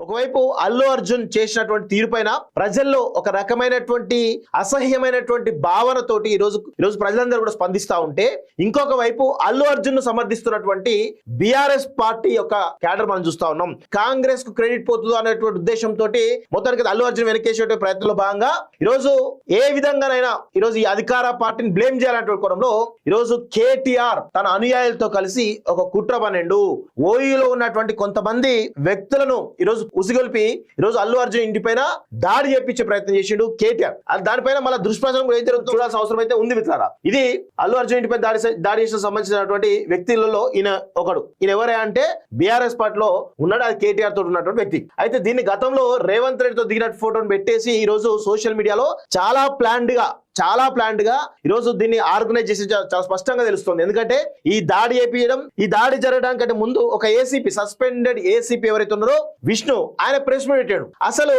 ఒకవైపు అల్లు అర్జున్ చేసినటువంటి తీరుపైన ప్రజల్లో ఒక రకమైనటువంటి అసహ్యమైనటువంటి భావనతోటి ఈ రోజు ఈ రోజు ప్రజలందరూ కూడా స్పందిస్తూ ఉంటే ఇంకొక వైపు అల్లు అర్జున్ను సమర్థిస్తున్నటువంటి బిఆర్ఎస్ పార్టీ యొక్క క్యాడర్ మనం చూస్తా ఉన్నాం. కాంగ్రెస్కు క్రెడిట్ పోతుందో అనేటువంటి ఉద్దేశంతో మొత్తానికి అల్లు అర్జున్ వెనకేసేటువంటి ప్రయత్నంలో భాగంగా ఈరోజు ఏ విధంగానైనా ఈరోజు ఈ అధికార పార్టీని బ్లేమ్ చేయాలనేటువంటి కోణంలో ఈరోజు కేటీఆర్ తన అనుయాయులతో కలిసి ఒక కుట్ర పన్నెండు. ఓయూలో ఉన్నటువంటి కొంతమంది వ్యక్తులను ఈ రోజు ఉసిగొల్పి ఈ రోజు అల్లు అర్జున్ ఇంటి పైన దాడి చేపించే ప్రయత్నం చేసిండు కేటీఆర్. అది దానిపైన మళ్ళీ దుష్ప్రచారం కూడా చూడాల్సిన అవసరం అయితే ఉంది మిత్రారా ఇది అల్లు అర్జున్ ఇంటిపై దాడి దాడి చేసిన సంబంధించినటువంటి వ్యక్తులలో ఈయన ఒకడు. ఈయన ఎవరే అంటే బీఆర్ఎస్ పార్టీలో ఉన్నాడు అది కేటీఆర్ తోటి ఉన్నటువంటి వ్యక్తి. అయితే దీన్ని గతంలో రేవంత్ రెడ్డితో దిగినట్టు ఫోటోను పెట్టేసి ఈ రోజు సోషల్ మీడియాలో చాలా ప్లాన్డ్గా చాలా ప్లాంట్గా ఈ రోజు దీన్ని ఆర్గనైజ్ చేసి చాలా స్పష్టంగా తెలుస్తుంది. ఎందుకంటే ఈ దాడి చేపించడం ఈ దాడి జరగడానికంటే ముందు ఒక ఏసీపీ సస్పెండెడ్ ఏసీపీ ఎవరైతే ఉన్నారో విష్ణు ఆయన ప్రెస్ మీట్ పెట్టాడు. అసలు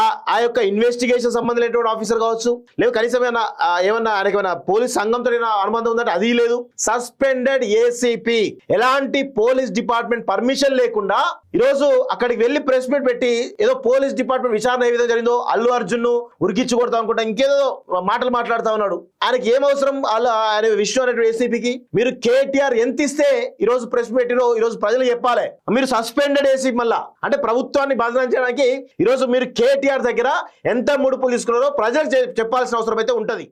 ఆ ఆ యొక్క ఇన్వెస్టిగేషన్ సంబంధించినటువంటి ఆఫీసర్ కావచ్చు లేదు కనీసం ఏమైనా ఏమన్నా ఆయనకి ఏమైనా పోలీస్ సంఘంతో అనుబంధం ఉందంటే అది లేదు. సస్పెండెడ్ ఏసీపీ ఎలాంటి పోలీస్ డిపార్ట్మెంట్ పర్మిషన్ లేకుండా ఈ రోజు అక్కడికి వెళ్ళి ప్రెస్ మీట్ పెట్టి ఏదో పోలీస్ డిపార్ట్మెంట్ విచారణ ఏ విధంగా జరిగిందో అల్లు అర్జున్ను అనుకుంటా ఇంకేదో మాటలు మాట్లాడుతా ఉన్నాడు. ఆయనకి ఏం అవసరం? అలా ఆయన విష్ణు అనేటువంటి ఏసీపీకి మీరు కేటీఆర్ ఎంత ఇస్తే ఈ రోజు ప్రెస్ పెట్టిరో ఈ రోజు ప్రజలు చెప్పాలి. మీరు సస్పెండెడ్ ఏసీ మళ్ళా. అంటే ప్రభుత్వాన్ని బదనాం చేయడానికి ఈ రోజు మీరు కేటీఆర్ దగ్గర ఎంత ముడుపులు తీసుకున్నారో ప్రజలకు చెప్పాల్సిన అవసరం అయితే ఉంటది.